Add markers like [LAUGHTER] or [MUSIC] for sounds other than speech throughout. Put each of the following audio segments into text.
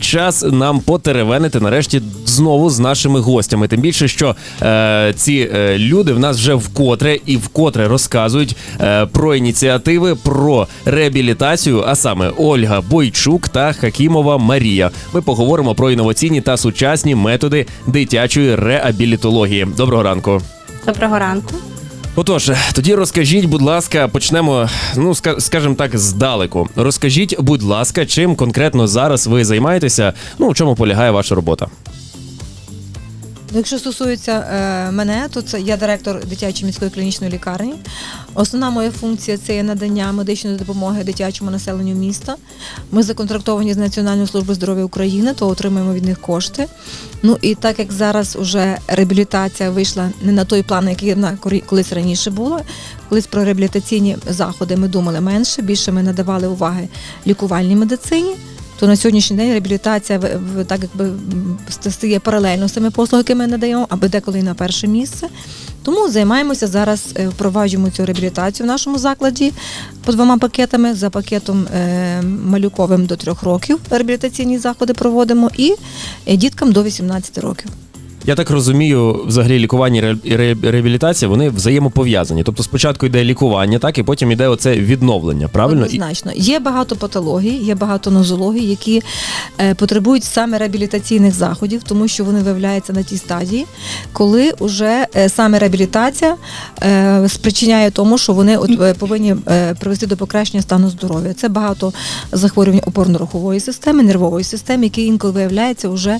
час нам потеревенити нарешті знову з нашими гостями. Тим більше, що е, ці е, люди в нас вже вкотре і вкотре розказують е, про ініціативи, про реабілітацію, а саме Ольга Бойчук та Хакімова Марія. Ми поговоримо про інноваційні та сучасні методи дитячої реабілітології. Доброго ранку. Доброго ранку. Отож, тоді розкажіть, будь ласка, почнемо, ну ска- скажімо так, здалеку. Розкажіть, будь ласка, чим конкретно зараз ви займаєтеся? Ну, у чому полягає ваша робота? Якщо стосується е, мене, то це я директор дитячої міської клінічної лікарні. Основна моя функція це є надання медичної допомоги дитячому населенню міста. Ми законтрактовані з Національною службою здоров'я України, то отримуємо від них кошти. Ну і так як зараз уже реабілітація вийшла не на той план, який вона колись раніше була. Колись про реабілітаційні заходи ми думали менше, більше ми надавали уваги лікувальній медицині. То на сьогоднішній день реабілітація так якби стає паралельно з тими послугами, які ми надаємо, аби деколи на перше місце. Тому займаємося зараз, е, впроваджуємо цю реабілітацію в нашому закладі по двома пакетами. За пакетом е, малюковим до трьох років реабілітаційні заходи проводимо і е, діткам до 18 років. Я так розумію, взагалі лікування і ре- реабілітація вони взаємопов'язані. Тобто спочатку йде лікування, так і потім йде оце відновлення. Правильно? Однозначно. Є багато патологій, є багато нозологій, які е, потребують саме реабілітаційних заходів, тому що вони виявляються на тій стадії, коли вже е, саме реабілітація е, спричиняє тому, що вони от, повинні привести до покращення стану здоров'я. Це багато захворювань опорно-рухової системи, нервової системи, які інколи виявляються вже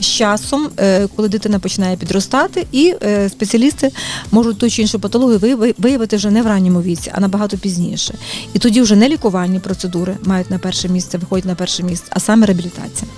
з часом, коли дитина починає підростати, і е, спеціалісти можуть ту чи іншу патологію вияви- виявити вже не в ранньому віці, а набагато пізніше. І тоді вже не лікувальні процедури мають на перше місце, виходять на перше місце, а саме реабілітація.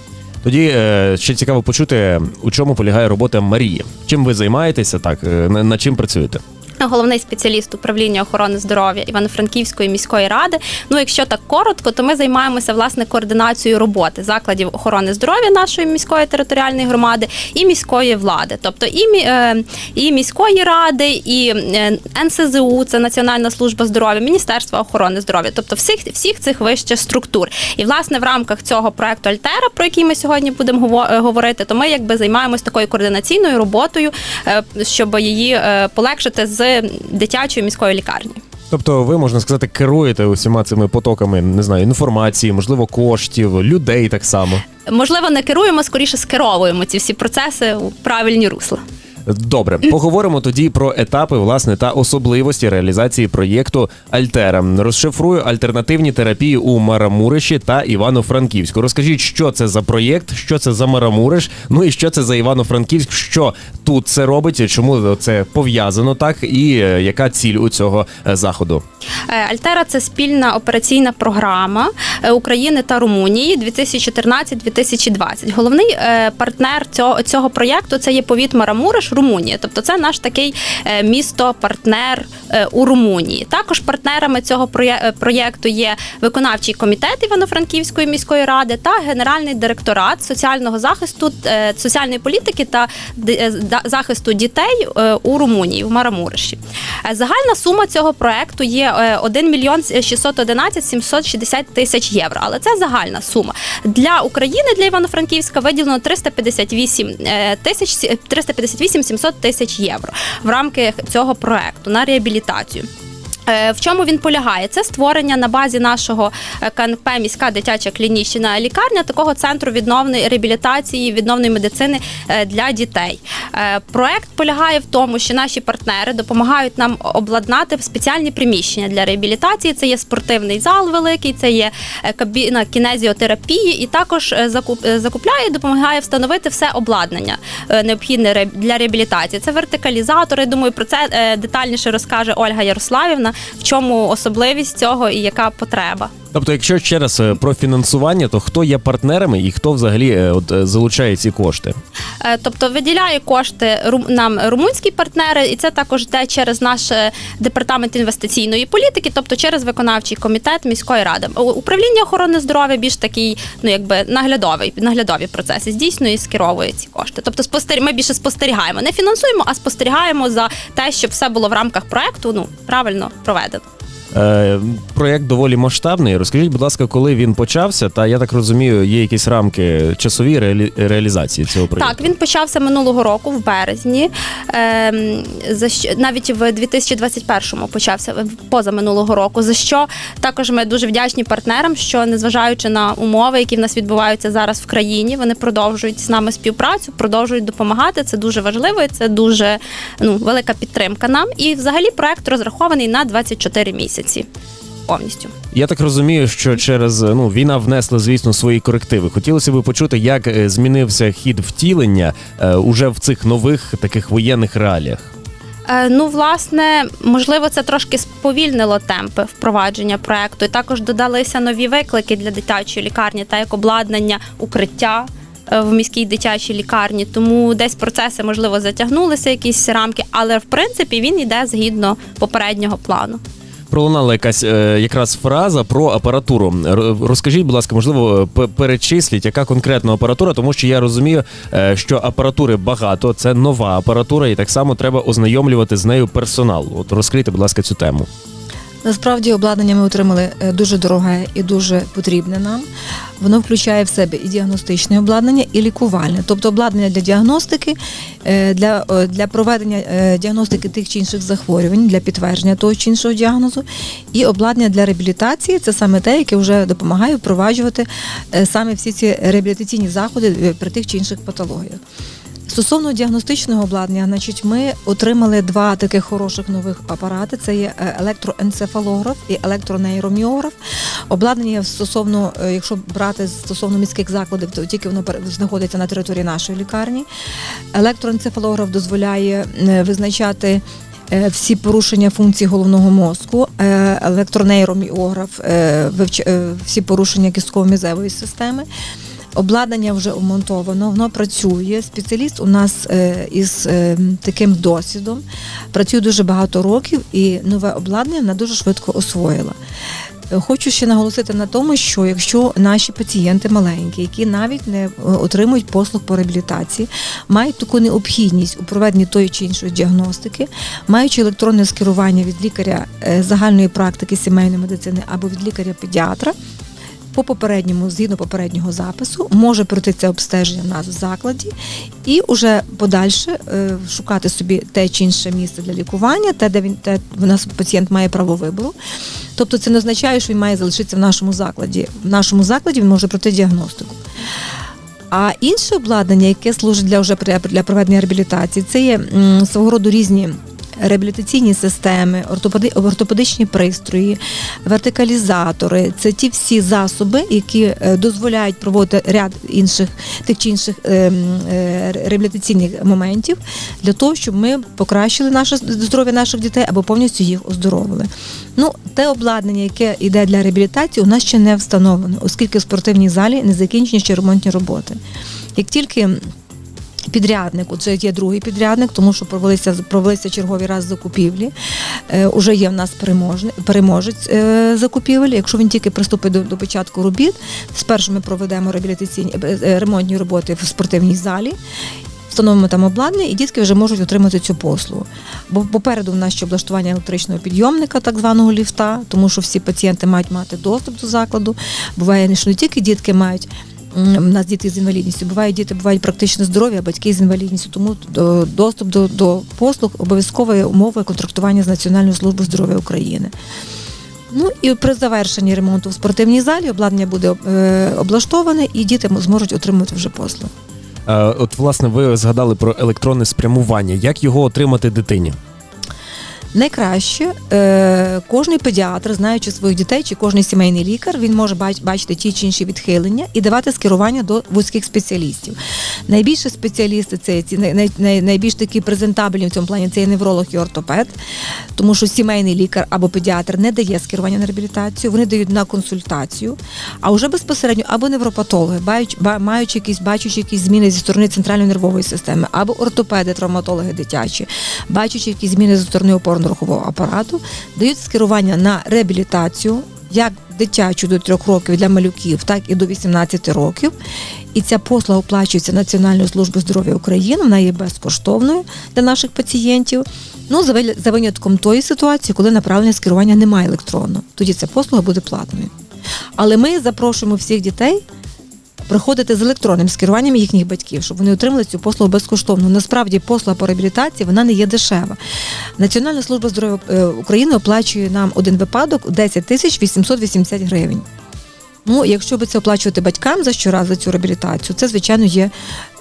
Тоді е, ще цікаво почути, у чому полягає робота Марії. Чим ви займаєтеся? Так, е, на, над чим працюєте? Головний спеціаліст управління охорони здоров'я Івано-Франківської міської ради. Ну, якщо так коротко, то ми займаємося власне координацією роботи закладів охорони здоров'я нашої міської територіальної громади і міської влади, тобто і, е, і міської ради, і е, НСЗУ, це Національна служба здоров'я, Міністерство охорони здоров'я, тобто всіх всіх цих вищих структур. І власне в рамках цього проекту Альтера, про який ми сьогодні будемо е, говорити, то ми якби займаємось такою координаційною роботою, щоб її полегшити з дитячої міської лікарні. Тобто, ви можна сказати, керуєте усіма цими потоками, не знаю, інформації, можливо, коштів, людей так само. Можливо, не керуємо, скоріше скеровуємо ці всі процеси у правильні русла. Добре, поговоримо тоді про етапи власне та особливості реалізації проєкту Альтера. Розшифрую альтернативні терапії у Марамуриші та Івано-Франківську. Розкажіть, що це за проєкт, що це за Марамуриш, ну і що це за Івано-Франківськ, що тут це робить, чому це пов'язано так, і е, яка ціль у цього е, заходу? Е, Альтера це спільна операційна програма України та Румунії 2014-2020. Головний партнер цього, цього проєкту це є повіт Марамуриш, Румунія. Тобто це наш такий е, місто-партнер у Румунії. Також партнерами цього е, проєкту є виконавчий комітет Івано-Франківської міської ради та генеральний директорат соціального захисту, е, соціальної політики та е, захисту дітей е, у Румунії в Марамуриші. Е, Загальна сума цього проекту є е, 1 мільйон 611 760 тисяч євро. Але це загальна сума. Для України, для Івано-Франківська виділено 358 е, тисяч 358 700 тисяч євро в рамках цього проекту на реабілітацію. Е, В чому він полягає? Це створення на базі нашого е, КНП міська дитяча клінічна лікарня такого центру відновної реабілітації, відновної медицини е, для дітей. Е, Проект полягає в тому, що наші партнери допомагають нам обладнати спеціальні приміщення для реабілітації. Це є спортивний зал великий, це є е, кабіна кінезіотерапії, і також е, закуп- е, закупляє допомагає встановити все обладнання е, необхідне для реабілітації. Це вертикалізатори. Думаю, про це е, детальніше розкаже Ольга Ярославівна, в чому особливість цього і яка потреба. Тобто, якщо ще раз е, про фінансування, то хто є партнерами і хто взагалі е, от е, залучає ці кошти? Тобто виділяє кошти нам румунські партнери, і це також йде через наш департамент інвестиційної політики, тобто через виконавчий комітет міської ради. Управління охорони здоров'я більш такий, ну якби наглядовий, наглядові процеси здійснює і скеровує ці кошти. Тобто, спостер... ми більше спостерігаємо, не фінансуємо, а спостерігаємо за те, щоб все було в рамках проекту ну правильно проведено. Е, проєкт доволі масштабний. Розкажіть, будь ласка, коли він почався, та я так розумію, є якісь рамки часові реалі... реалізації цього проєкту. Так, він почався минулого року, в березні. Ем, за що навіть в 2021-му почався поза минулого року. За що також ми дуже вдячні партнерам, що незважаючи на умови, які в нас відбуваються зараз в країні, вони продовжують з нами співпрацю, продовжують допомагати. Це дуже важливо, і це дуже ну велика підтримка нам. І взагалі проект розрахований на 24 місяці повністю. Я так розумію, що через ну війна внесла, звісно, свої корективи. Хотілося б почути, як е, змінився хід втілення е, уже в цих нових таких воєнних реаліях. Е, Ну, власне, можливо, це трошки сповільнило темпи впровадження проекту. І також додалися нові виклики для дитячої лікарні, та як обладнання укриття е, в міській дитячій лікарні. Тому десь процеси можливо затягнулися, якісь рамки, але в принципі він йде згідно попереднього плану. Пролунала якась е, якраз фраза про апаратуру. Розкажіть, будь ласка, можливо, п- перечисліть, яка конкретно апаратура, тому що я розумію, е, що апаратури багато, це нова апаратура, і так само треба ознайомлювати з нею персонал. От розкрийте, будь ласка, цю тему. Насправді обладнання ми отримали е, дуже дороге і дуже потрібне нам. Воно включає в себе і діагностичне обладнання, і лікувальне, тобто обладнання для діагностики, е, для, для проведення е, діагностики тих чи інших захворювань, для підтвердження того чи іншого діагнозу, і обладнання для реабілітації це саме те, яке вже допомагає впроваджувати саме всі ці реабілітаційні заходи при тих чи інших патологіях. Стосовно діагностичного обладнання, значить, ми отримали два таких хороших нових апарати: це є е, електроенцефалограф і електронейроміограф. Обладнання стосовно, е, якщо брати стосовно міських закладів, то тільки воно знаходиться на території нашої лікарні. Електроенцефалограф дозволяє е, визначати. Всі порушення функцій головного мозку, електронейроміограф, всі порушення кістково-мізевої системи. Обладнання вже вмонтовано, воно працює. Спеціаліст у нас е, із е, таким досвідом працює дуже багато років, і нове обладнання вона дуже швидко освоїла. Е, Хочу ще наголосити на тому, що якщо наші пацієнти маленькі, які навіть не отримують послуг по реабілітації, мають таку необхідність у проведенні тої чи іншої діагностики, маючи електронне скерування від лікаря загальної практики сімейної медицини або від лікаря-педіатра, по попередньому, згідно попереднього запису, може пройти це обстеження в нас в закладі і уже подальше е, шукати собі те чи інше місце для лікування, те, де він те в нас пацієнт має право вибору. Тобто це не означає, що він має залишитися в нашому закладі. В нашому закладі він може пройти діагностику. А інше обладнання, яке служить для вже для проведення реабілітації, це є свого роду різні. Реабілітаційні системи, ортопеди, ортопедичні пристрої, вертикалізатори це ті всі засоби, які е, дозволяють проводити ряд інших тих чи інших е, е, реабілітаційних моментів для того, щоб ми покращили наше здоров'я наших дітей або повністю їх оздоровили. Ну, те обладнання, яке йде для реабілітації, у нас ще не встановлено, оскільки в спортивній залі не закінчені ще ремонтні роботи. Як тільки Підрядник, оце є другий підрядник, тому що провелися провелися чергові раз закупівлі. Е, уже є в нас переможне- переможець е, закупівель. Якщо він тільки приступить до, до початку робіт, спершу ми проведемо реабілітаційні е, е, ремонтні роботи в спортивній залі. Встановимо там обладнання, і дітки вже можуть отримати цю послугу. Бо попереду в нас ще облаштування електричного підйомника, так званого ліфта, тому що всі пацієнти мають мати доступ до закладу. Буває, що не тільки дітки мають. У нас діти з інвалідністю, бувають діти, бувають практично здорові, а батьки з інвалідністю. Тому е, доступ до, до послуг обов'язковою умовою контрактування з Національною службою здоров'я України. Ну і при завершенні ремонту в спортивній залі обладнання буде е, облаштоване, і діти зможуть отримувати вже послуги. Е, От, власне, ви згадали про електронне спрямування. Як його отримати дитині? Найкраще е, кожний педіатр, знаючи своїх дітей, чи кожний сімейний лікар, він може бач- бачити ті чи інші відхилення і давати скерування до вузьких спеціалістів. Найбільше спеціалісти це ці най, най, най- найбільш такі презентабельні в цьому плані це є невролог і ортопед, тому що сімейний лікар або педіатр не дає скерування на реабілітацію, вони дають на консультацію, а вже безпосередньо або невропатологи, маючи якісь, бачачи якісь зміни зі сторони центральної нервової системи, або ортопеди, травматологи дитячі, бачачи якісь зміни зі сторони опорно-рухового апарату, дають скерування на реабілітацію. Як дитячу до трьох років для малюків, так і до 18 років. І ця послуга оплачується Національною службою здоров'я України. Вона є безкоштовною для наших пацієнтів. Ну, за винятком тої ситуації, коли направлення з керування немає електронного. Тоді ця послуга буде платною. Але ми запрошуємо всіх дітей приходити з електронним скеруванням їхніх батьків, щоб вони отримали цю послугу безкоштовно. Насправді послуга по реабілітації вона не є дешева. Національна служба здоров'я е, України оплачує нам один випадок 10 тисяч 880 гривень. Ну, якщо би це оплачувати батькам за щораз за цю реабілітацію, це звичайно є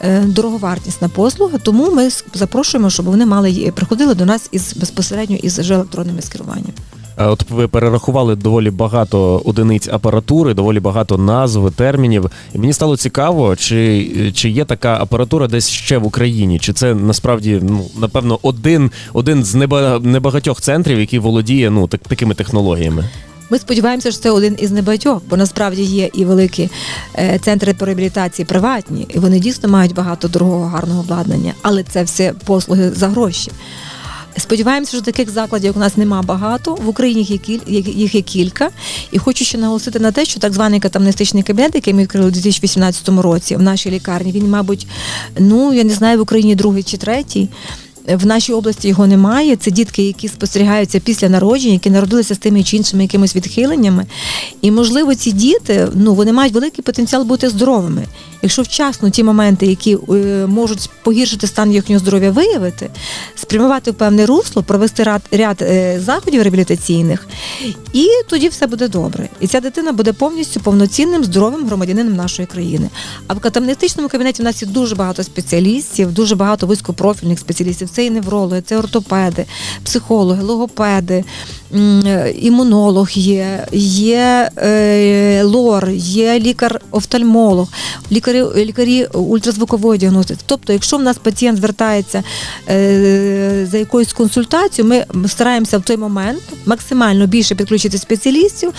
е, дороговартісна послуга. Тому ми запрошуємо, щоб вони мали ї- приходили до нас із безпосередньо із електронними скеруваннями. А От ви перерахували доволі багато одиниць апаратури, доволі багато назв, термінів. І мені стало цікаво, чи, чи є така апаратура десь ще в Україні, чи це насправді ну напевно один, один з неба, небагатьох центрів, який володіє ну так, такими технологіями. Ми сподіваємося, що це один із небагатьох, бо насправді є і великі е, центри по реабілітації приватні, і вони дійсно мають багато дорогого гарного обладнання, але це все послуги за гроші. Сподіваємося, що таких закладів у нас нема багато. В Україні їх є, кіль- їх- є кілька. І хочу ще наголосити на те, що так званий катамнестичний кабінет, який ми відкрили у 2018 році в нашій лікарні, він, мабуть, ну я не знаю, в Україні другий чи третій. В нашій області його немає. Це дітки, які спостерігаються після народження, які народилися з тими чи іншими якимись відхиленнями. І можливо, ці діти ну вони мають великий потенціал бути здоровими. Якщо вчасно ті моменти, які е, можуть погіршити стан їхнього здоров'я, виявити, спрямувати в певне русло, провести ряд, ряд е, заходів реабілітаційних, і тоді все буде добре. І ця дитина буде повністю повноцінним здоровим громадянином нашої країни. А в катамнестичному кабінеті в нас є дуже багато спеціалістів, дуже багато вузькопрофільних спеціалістів. Це і неврологи, це ортопеди, психологи, логопеди, е, імунолог є, є е, лор, є лікар-офтальмолог, лікарі, лікарі ультразвукової діагностики. Тобто, якщо в нас пацієнт звертається е, за якоюсь консультацією, ми стараємося в той момент максимально більше підключити спеціалістів,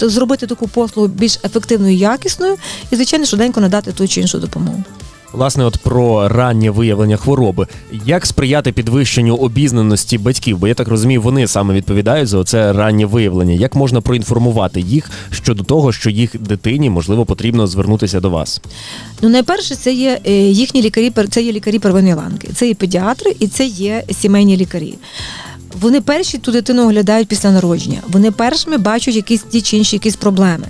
зробити таку послугу більш ефективною, якісною і, звичайно, швиденько надати ту чи іншу допомогу. Власне, от про раннє виявлення хвороби. Як сприяти підвищенню обізнаності батьків? Бо я так розумію, вони саме відповідають за це раннє виявлення. Як можна проінформувати їх щодо того, що їх дитині можливо потрібно звернутися до вас? Ну, найперше, це є е, їхні лікарі, це є лікарі первинної ланки. Це є педіатри і це є сімейні лікарі. Вони перші ту дитину оглядають після народження. Вони першими бачать якісь ті чи інші якісь проблеми.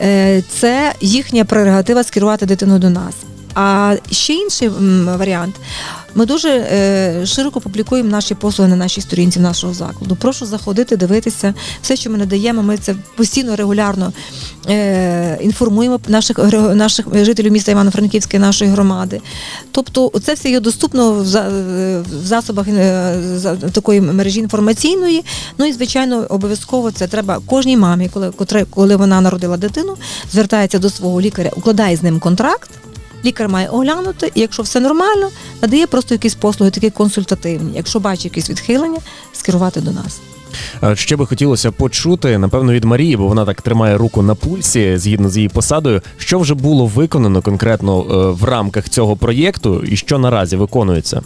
Е, Це їхня прерогатива скерувати дитину до нас. А ще інший варіант. Ми дуже е, широко публікуємо наші послуги на нашій сторінці нашого закладу. Прошу заходити, дивитися. Все, що ми надаємо, ми це постійно регулярно е, інформуємо наших, наших жителів міста Івано-Франківської нашої громади. Тобто, це все є доступно в, в засобах е, такої мережі інформаційної. Ну і звичайно, обов'язково це треба кожній мамі, коли, коли вона народила дитину, звертається до свого лікаря, укладає з ним контракт. Лікар має оглянути, і якщо все нормально, надає просто якісь послуги, такі консультативні. Якщо бачить якісь відхилення, скерувати до нас. Ще би хотілося почути, напевно, від Марії, бо вона так тримає руку на пульсі згідно з її посадою. Що вже було виконано конкретно е, в рамках цього проєкту, і що наразі виконується?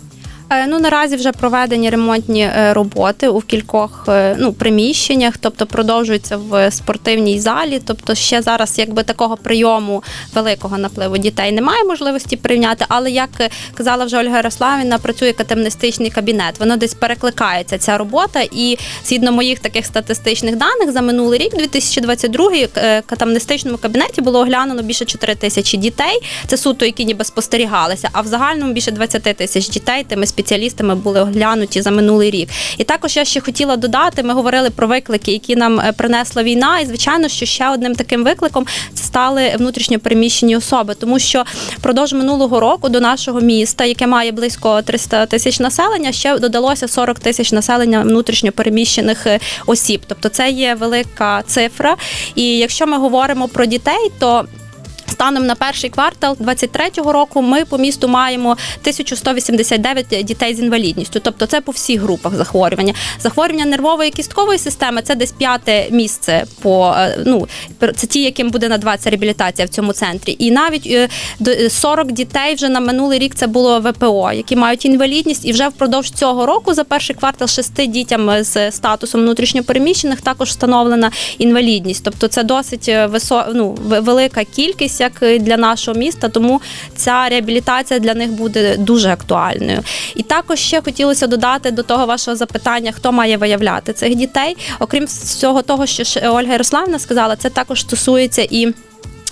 Е, Ну наразі вже проведені ремонтні е, роботи у кількох е, ну, приміщеннях, тобто продовжуються в спортивній залі. Тобто, ще зараз якби такого прийому великого напливу дітей немає можливості прийняти. Але як казала вже Ольга Ярославівна, працює катемнистичний кабінет. Воно десь перекликається ця робота. І згідно моїх таких статистичних даних за минулий рік, 2022, е, катамнестичному кабінеті було оглянено більше 4 тисячі дітей. Це суто, які ніби спостерігалися. А в загальному більше 20 тисяч дітей тими спеціалістами були оглянуті за минулий рік. І також я ще хотіла додати: ми говорили про виклики, які нам е, принесла війна. І звичайно, що ще одним таким викликом це стали внутрішньопереміщені особи, тому що впродовж минулого року до нашого міста, яке має близько 300 тисяч населення, ще додалося 40 тисяч населення внутрішньопереміщених е, осіб. Тобто це є велика цифра. І якщо ми говоримо про дітей, то Станом на перший квартал 23-го року ми по місту маємо 1189 дітей з інвалідністю. Тобто це по всіх групах захворювання. Захворювання нервової кісткової системи це десь п'яте місце по е, ну це ті, яким буде надаватися реабілітація в цьому центрі. І навіть е, до- 40 дітей вже на минулий рік це було ВПО, які мають інвалідність, і вже впродовж цього року за перший квартал шести дітям з статусом внутрішньопереміщених також встановлена інвалідність. Тобто це досить е, висо... ну, велика кількість, і для нашого міста. Тому ця реабілітація для них буде дуже актуальною. І також ще хотілося додати до того вашого запитання, хто має виявляти цих дітей. Окрім всього того, що Ольга Ярославна сказала, це також стосується і.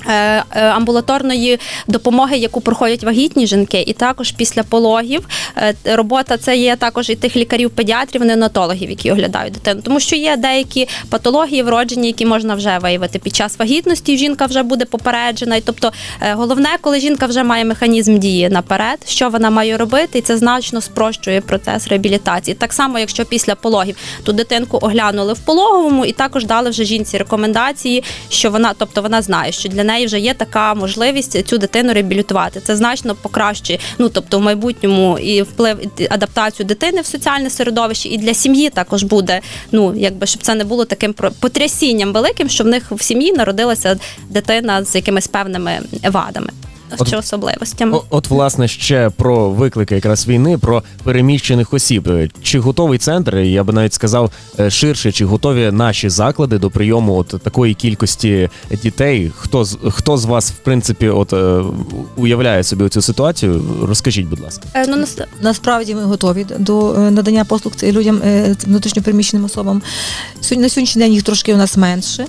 Е, е, Амбулаторної допомоги, яку проходять вагітні жінки, і також після пологів Е, робота це є також і тих лікарів-педіатрів, неонатологів, які оглядають дитину, тому що є деякі патології вроджені, які можна вже виявити під час вагітності. Жінка вже буде попереджена. І тобто, головне, коли жінка вже має механізм дії наперед, що вона має робити, і це значно спрощує процес реабілітації. Так само, якщо після пологів ту дитинку оглянули в пологовому, і також дали вже жінці рекомендації, що вона, тобто вона знає, що для неї вже є така можливість цю дитину реабілітувати. Це значно покращує, ну тобто в майбутньому і вплив і адаптацію дитини в соціальне середовище, і для сім'ї також буде. Ну якби щоб це не було таким потрясінням великим, що в них в сім'ї народилася дитина з якимись певними вадами От- чи особливостями. О- От, власне, ще про виклики якраз війни, про переміщених осіб. Е, Чи готовий центр? Я би навіть сказав е, ширше, чи готові наші заклади до прийому от такої кількості дітей? Хто з хто з вас, в принципі, от е, уявляє собі цю ситуацію? Розкажіть, будь ласка. Е, ну, нас- Насправді ми готові до надання послуг цим людям внутрішньопереміщеним особам. Сьогодні на сьогоднішній день їх трошки у нас менше.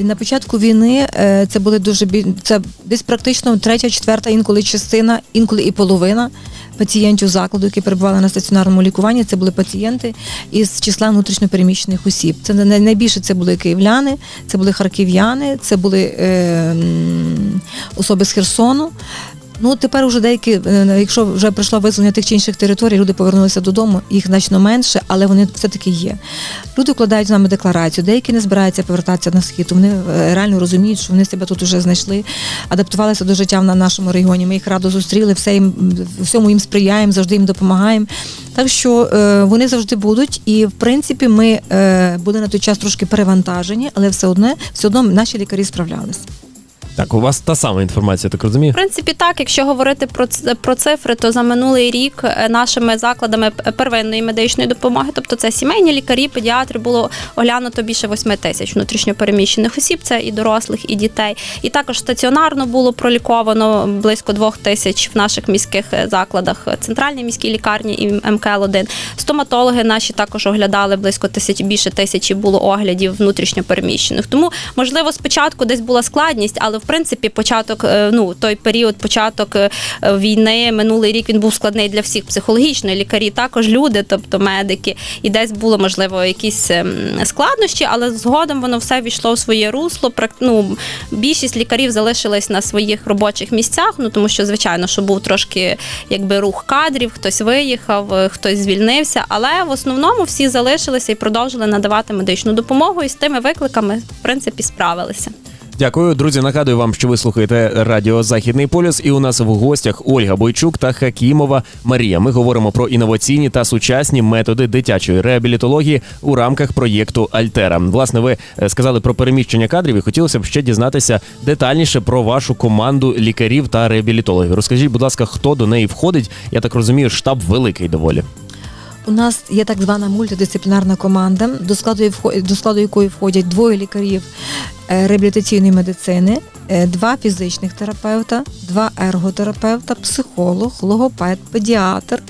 На початку війни е, це були дуже це десь практично третя, четверта, інколи частина, інколи і половина пацієнтів закладу, які перебували на стаціонарному лікуванні. Це були пацієнти із числа внутрішньопереміщених осіб. Це найбільше це були київляни, це були харків'яни, це були е, особи з Херсону. Ну тепер уже деякі, е, якщо вже прийшло визволення тих чи інших територій, люди повернулися додому, їх значно менше, але вони все-таки є. Люди вкладають з нами декларацію, деякі не збираються повертатися на схід. Вони е, реально розуміють, що вони себе тут вже знайшли, адаптувалися до життя на нашому регіоні. Ми їх радо зустріли, все їм всьому їм сприяємо, завжди їм допомагаємо. Так що е, вони завжди будуть, і в принципі ми були на той час трошки перевантажені, але все одно, все одно наші лікарі справлялися. Так, у вас та сама інформація, так розумію? В принципі, так, якщо говорити про про цифри, то за минулий рік е, нашими закладами первинної медичної допомоги, тобто це сімейні лікарі, педіатри, було оглянуто більше 8 тисяч внутрішньопереміщених осіб, це і дорослих, і дітей. І також стаціонарно було проліковано близько 2 тисяч в наших міських е, закладах, е, центральній міській лікарні і мкл 1 Стоматологи наші також оглядали близько тисяч, більше тисячі було оглядів внутрішньопереміщених. Тому, можливо, спочатку десь була складність, але в принципі початок, е, ну той період, початок е, війни, минулий рік він був складний для всіх психологічно. Лікарі також люди, тобто медики, і десь було можливо якісь ем, складнощі, але згодом воно все війшло в своє русло. Ну, більшість лікарів залишились на своїх робочих місцях. Ну тому що, звичайно, що був трошки якби рух кадрів, хтось виїхав, е, хтось звільнився, але в основному всі залишилися і продовжили надавати медичну допомогу, і з тими викликами в принципі справилися. Дякую, друзі. Нагадую вам, що ви слухаєте радіо Західний полюс, і у нас в гостях Ольга Бойчук та Хакімова Марія. Ми говоримо про інноваційні та сучасні методи дитячої реабілітології у рамках проєкту Альтера. Власне, ви е, сказали про переміщення кадрів, і хотілося б ще дізнатися детальніше про вашу команду лікарів та реабілітологів. Розкажіть, будь ласка, хто до неї входить? Я так розумію, штаб великий доволі. У нас є так звана мультидисциплінарна команда, до складу, до складу якої входять двоє лікарів е, реабілітаційної медицини, е, два фізичних терапевта, два ерготерапевта, психолог, логопед, педіатр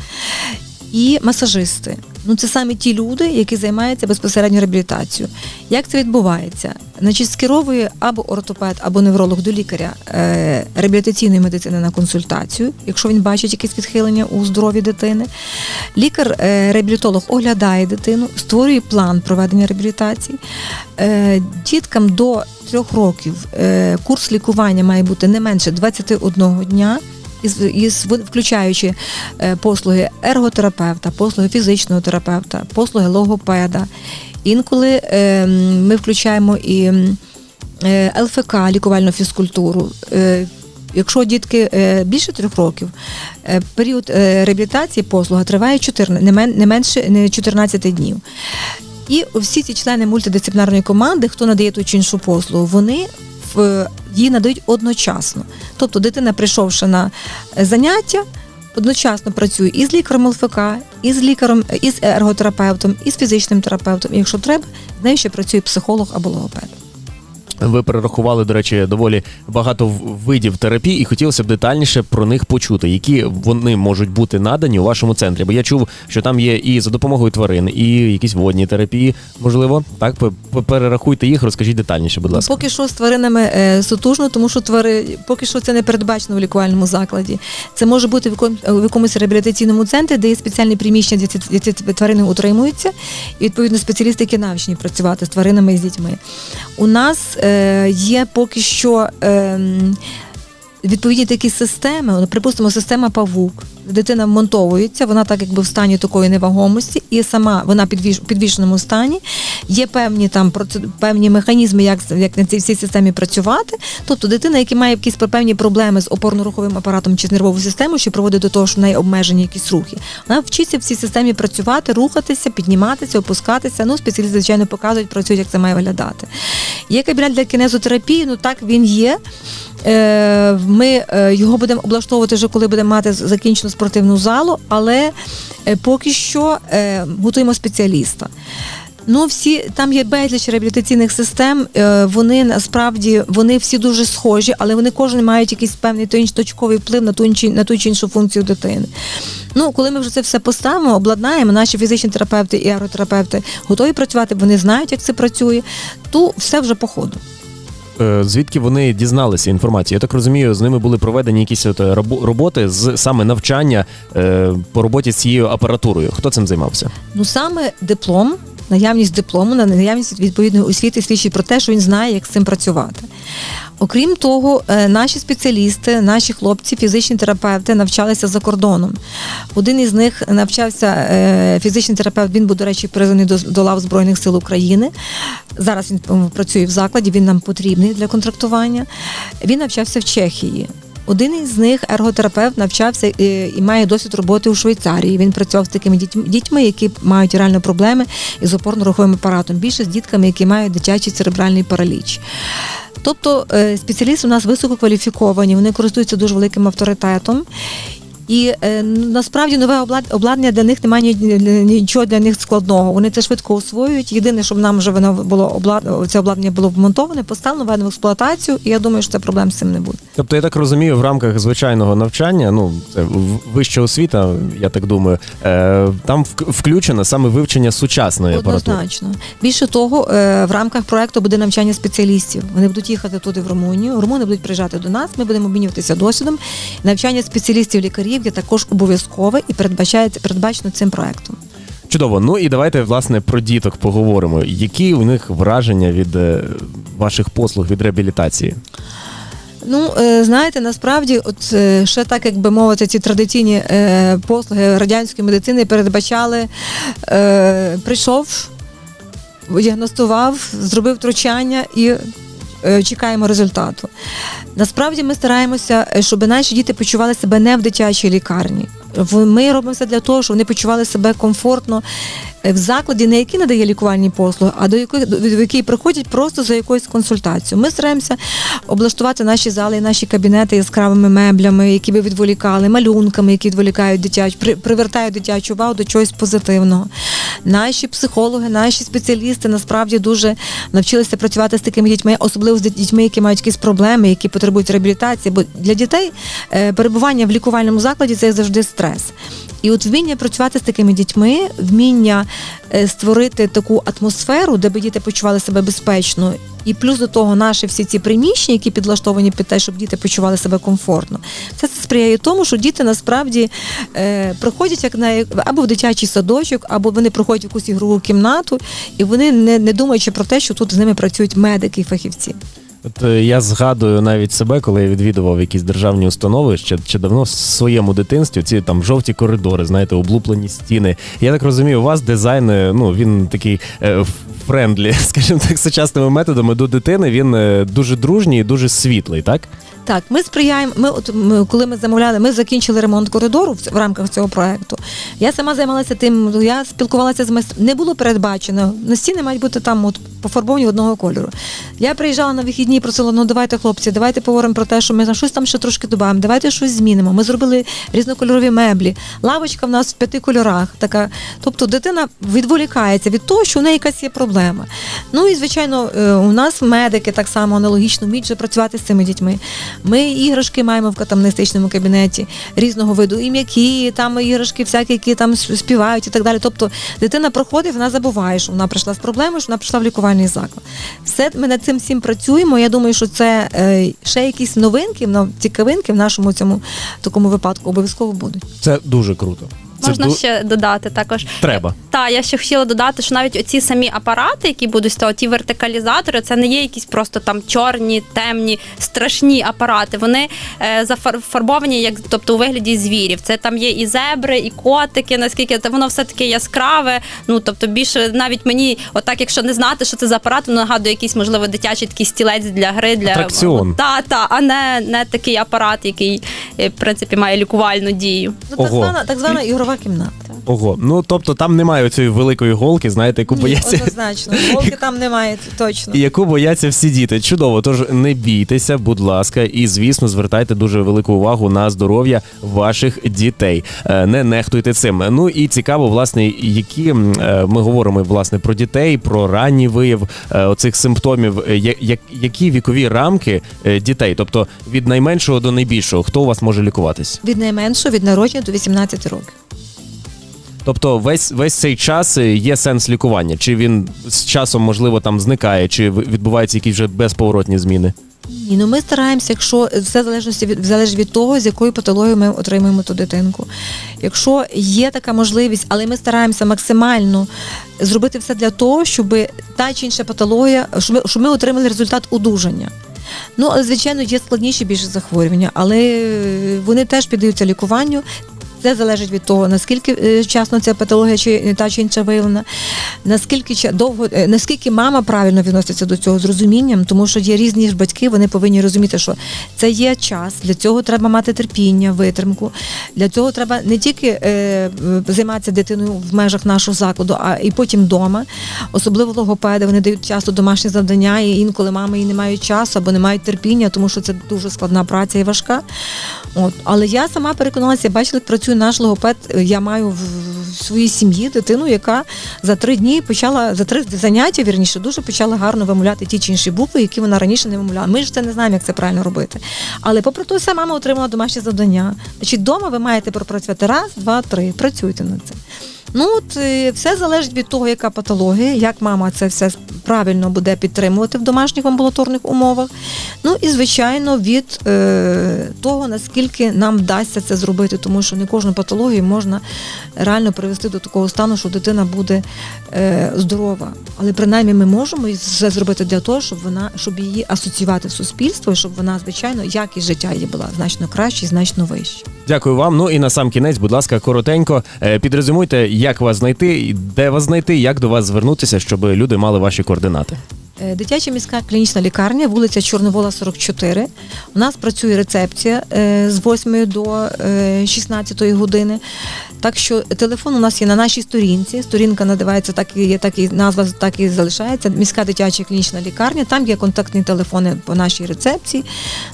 і масажисти. Ну, це саме ті люди, які займаються безпосередньо реабілітацією. Як це відбувається? Значить, скеровує або ортопед, або невролог до лікаря е, реабілітаційної медицини на консультацію, якщо він бачить якесь відхилення у здоров'ї дитини. Лікар, е, оглядає дитину, створює план проведення реабілітації. Е, діткам до трьох років е, курс лікування має бути не менше 21 дня. Із, включаючи е, послуги ерготерапевта, послуги фізичного терапевта, послуги логопеда. Інколи е, ми включаємо і е, ЛФК, лікувальну фізкультуру. Е, Якщо дітки більше трьох років, період реабілітації послуга триває 14, не, менше не 14 днів. І всі ці члени мультидисциплінарної команди, хто надає ту чи іншу послугу, вони її надають одночасно. Тобто дитина, прийшовши на е, заняття, одночасно працює і з лікарем ЛФК, і з лікарем, і з ерготерапевтом, і з фізичним терапевтом. І якщо треба, з нею ще працює психолог або логопед. Ви перерахували, до речі, доволі багато видів терапій, і хотілося б детальніше про них почути, які вони можуть бути надані у вашому центрі. Бо я чув, що там є і за допомогою тварин, і якісь водні терапії, можливо. Так, перерахуйте їх, розкажіть детальніше, будь ласка. Поки що з тваринами е, сутужно, тому що твари поки що це не передбачено в лікувальному закладі. Це може бути в якомусь, реабілітаційному центрі, де є спеціальні приміщення, де ці, ці тварини утримуються, і відповідно спеціалісти, які навчені працювати з тваринами і з дітьми. У нас е, є поки що. Е, Відповідні такі системи, ну, припустимо, система павук. Дитина вмонтовується, вона так якби в стані такої невагомості, і сама вона підвіш, підвішеному стані. Є певні там певні механізми, як, як на цій всій системі працювати. Тобто дитина, яка має якісь певні проблеми з опорно-руховим апаратом чи з нервовою системою, що приводить до того, що в неї обмежені якісь рухи, вона вчиться в цій системі працювати, рухатися, підніматися, опускатися. Ну, спеціалісти, звичайно, показують, працюють, як це має виглядати. Є кабінет для кінезотерапії, ну так він є. Е, Ми е, його будемо облаштовувати вже, коли будемо мати закінчену спортивну залу, але е, поки що е, готуємо спеціаліста. Ну, всі там є безліч реабілітаційних систем. е, Вони насправді вони всі дуже схожі, але вони кожен мають якийсь певний той точковий вплив на ту іншу, на ту чи іншу функцію дитини. Ну, коли ми вже це все поставимо, обладнаємо, наші фізичні терапевти і аеротерапевти готові працювати, вони знають, як це працює, то все вже по ходу. Е, Звідки вони дізналися інформацію? Я так розумію, з ними були проведені якісь от е, роботи з саме навчання е, по роботі з цією апаратурою. Хто цим займався? Ну саме диплом, наявність диплому, на наявність відповідної освіти свідчить про те, що він знає, як з цим працювати. Окрім того, е, наші спеціалісти, наші хлопці, фізичні терапевти навчалися за кордоном. Один із них навчався е, фізичний терапевт. Він був, до речі, призваний до, до лав Збройних сил України. Зараз він працює в закладі, він нам потрібний для контрактування. Він навчався в Чехії. Один із них, ерготерапевт, навчався е, і має досвід роботи у Швейцарії. Він працював з такими дітьми, які мають реально проблеми із опорно-руховим апаратом. Більше з дітками, які мають дитячий церебральний параліч. Тобто е, спеціалісти у нас висококваліфіковані, вони користуються дуже великим авторитетом. І е, насправді нове облад- обладнання для них немає ні- ні- нічого для них складного. Вони це швидко освоюють. Єдине, щоб нам вже воно було облад... це обладнання було вмонтоване, поставлено, введено в експлуатацію, і я думаю, що це проблем з цим не буде. Тобто, я так розумію, в рамках звичайного навчання, ну це вища освіта, я так думаю, е, там вк- включено саме вивчення сучасної апаратури. Однозначно. Більше того, е, в рамках проекту буде навчання спеціалістів. Вони будуть їхати туди в Румунію. Румуни будуть приїжджати до нас. Ми будемо обмінюватися досвідом. Навчання спеціалістів лікарів є також обов'язкове і передбачається передбачено цим проектом. Чудово. Ну і давайте власне про діток поговоримо. Які у них враження від е, ваших послуг від реабілітації? Ну, е, знаєте, насправді, от е, ще так, як би мовити, ці традиційні послуги радянської медицини передбачали, прийшов, діагностував, зробив втручання і чекаємо результату. Насправді ми стараємося, е, щоб наші діти почували себе не в дитячій лікарні. Ми робимо все для того, щоб вони почували себе комфортно е, в закладі, не який надає лікувальні послуги, а до якої до який приходять просто за якоюсь консультацією. Ми стараємося облаштувати наші зали, і наші кабінети яскравими меблями, які би відволікали, малюнками, які відволікають дитячу, при, привертають дитячу увагу до чогось позитивного. Наші психологи, наші спеціалісти насправді дуже навчилися працювати з такими дітьми, особливо з дітьми, які мають якісь проблеми, які потребують реабілітації. Бо для дітей е, перебування в лікувальному закладі це завжди стрес. І от вміння працювати з такими дітьми, вміння е, створити таку атмосферу, де би діти почували себе безпечно. І плюс до того, наші всі ці приміщення, які підлаштовані під те, щоб діти почували себе комфортно, все це сприяє тому, що діти насправді е, приходять як на або в дитячий садочок, або вони приходять в якусь ігрову кімнату, і вони не, не думаючи про те, що тут з ними працюють медики і фахівці. От е, я згадую навіть себе, коли я відвідував якісь державні установи ще, ще давно в своєму дитинстві. Ці там жовті коридори, знаєте, облуплені стіни. Я так розумію, у вас дизайн, е, ну він такий е, френдлі, [LAUGHS] скажімо так, сучасними методами до дитини. Він е, дуже дружній і дуже світлий, так? Так, ми сприяємо. Ми, от ми, коли ми замовляли, ми закінчили ремонт коридору в, в рамках цього проекту. Я сама займалася тим. Я спілкувалася з майстром. Не було передбачено. На стіни мають бути там от пофарбовані одного кольору. Я приїжджала на вихідні і просила, ну давайте, хлопці, давайте поговоримо про те, що ми там щось там ще трошки додамо, давайте щось змінимо. Ми зробили різнокольорові меблі. Лавочка в нас в п'яти кольорах. Така, тобто дитина відволікається від того, що у неї якась є проблема. Проблема. Ну і звичайно, е, у нас медики так само аналогічно вміють вже працювати з цими дітьми. Ми іграшки маємо в катамнестичному кабінеті різного виду, і м'які, там іграшки, всякі, які там співають і так далі. Тобто дитина проходить, вона забуває, що вона прийшла з проблемою, що вона прийшла в лікувальний заклад. Все ми над цим всім працюємо. Я думаю, що це е, ще якісь новинки, цікавинки в нашому цьому такому випадку обов'язково будуть. Це дуже круто. Це Можна ду- ще додати також. Треба. Так, я ще хотіла додати, що навіть оці самі апарати, які будуть стояти, ті вертикалізатори, це не є якісь просто там чорні, темні, страшні апарати. Вони е, зафарбовані, як тобто у вигляді звірів. Це там є і зебри, і котики. Наскільки це воно все таке яскраве. Ну тобто, більше навіть мені, отак, якщо не знати, що це за апарат, воно нагадує якийсь, можливо, дитячий такий стілець для гри, для Атракціон. Та, та, а не, не такий апарат, який е, в принципі має лікувальну дію. Ну, так Ого. звана, так звана ігрова кімната. Ого. Ну тобто там немає цієї великої голки, знаєте, яку Ні, бояться. однозначно. Голки там немає, точно. І яку бояться всі діти. Чудово, тож не бійтеся, будь ласка, і звісно, звертайте дуже велику увагу на здоров'я ваших дітей. Е, Не нехтуйте цим. Ну і цікаво, власне, які е, ми говоримо власне про дітей, про ранній вияв е, оцих симптомів. Як- Які вікові рамки дітей, тобто від найменшого до найбільшого, хто у вас може лікуватись? Від найменшого, від народження до 18 років. Тобто весь весь цей час е, є сенс лікування? Чи він з часом можливо там зникає, чи відбуваються якісь вже безповоротні зміни? Ні, ну ми стараємося, якщо все залежності від залежить від того, з якою патологією ми отримуємо ту дитинку. Якщо є така можливість, але ми стараємося максимально зробити все для того, щоб та чи інша патологія, щоб ми, щоб ми отримали результат одужання. Ну, але, звичайно, є складніші більше захворювання, але е, вони теж піддаються лікуванню. Це залежить від того, наскільки е, вчасно ця патологія чи та чи інша виявлена, наскільки довго, е, наскільки мама правильно відноситься до цього з розумінням, тому що є різні ж батьки, вони повинні розуміти, що це є час. Для цього треба мати терпіння, витримку. Для цього треба не тільки е, займатися дитиною в межах нашого закладу, а і потім вдома. Особливо логопеди, вони дають часто домашні завдання, і інколи мами і не мають часу або не мають терпіння, тому що це дуже складна праця і важка. От. Але я сама переконалася, бачила, як працює наш логопед. Я маю в своїй сім'ї дитину, яка за три дні почала, за три заняття, вірніше, дуже почала гарно вимовляти ті чи інші букви, які вона раніше не вимовляла. Ми ж це не знаємо, як це правильно робити. Але попри те, все, мама отримала домашнє завдання. Значить, вдома ви маєте пропрацювати раз, два, три. Працюйте над цим. Ну от е, все залежить від того, яка патологія, як мама це все правильно буде підтримувати в домашніх амбулаторних умовах. Ну і звичайно від е, того, наскільки нам вдасться це зробити, тому що не кожну патологію можна реально привести до такого стану, що дитина буде е, здорова. Але принаймні ми можемо все зробити для того, щоб вона щоб її асоціювати в суспільство, і щоб вона, звичайно, якість життя її була значно краще і значно вища. Дякую вам. Ну і на сам кінець, будь ласка, коротенько е, підрезюмуйте, як вас знайти, де вас знайти, як до вас звернутися, щоб люди мали ваші координати. Е, Дитяча міська клінічна лікарня, вулиця Чорновола, 44. У нас працює рецепція е, з 8 до е, 16 години. Так що телефон у нас є на нашій сторінці. Сторінка називається так і так і назва так і залишається. Міська дитяча клінічна лікарня. Там є контактні телефони по нашій рецепції.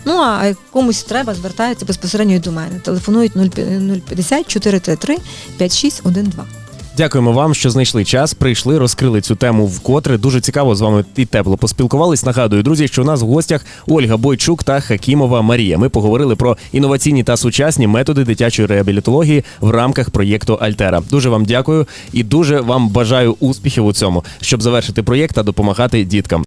Ну а комусь треба, звертаються безпосередньо до мене. Телефонують 050 433 5612. Дякуємо вам, що знайшли час, прийшли, розкрили цю тему вкотре. Дуже цікаво з вами і тепло поспілкувались. Нагадую, друзі, що у нас в гостях Ольга Бойчук та Хакімова Марія. Ми поговорили про інноваційні та сучасні методи дитячої реабілітології в рамках проєкту Альтера. Дуже вам дякую і дуже вам бажаю успіхів у цьому, щоб завершити проєкт та допомагати діткам.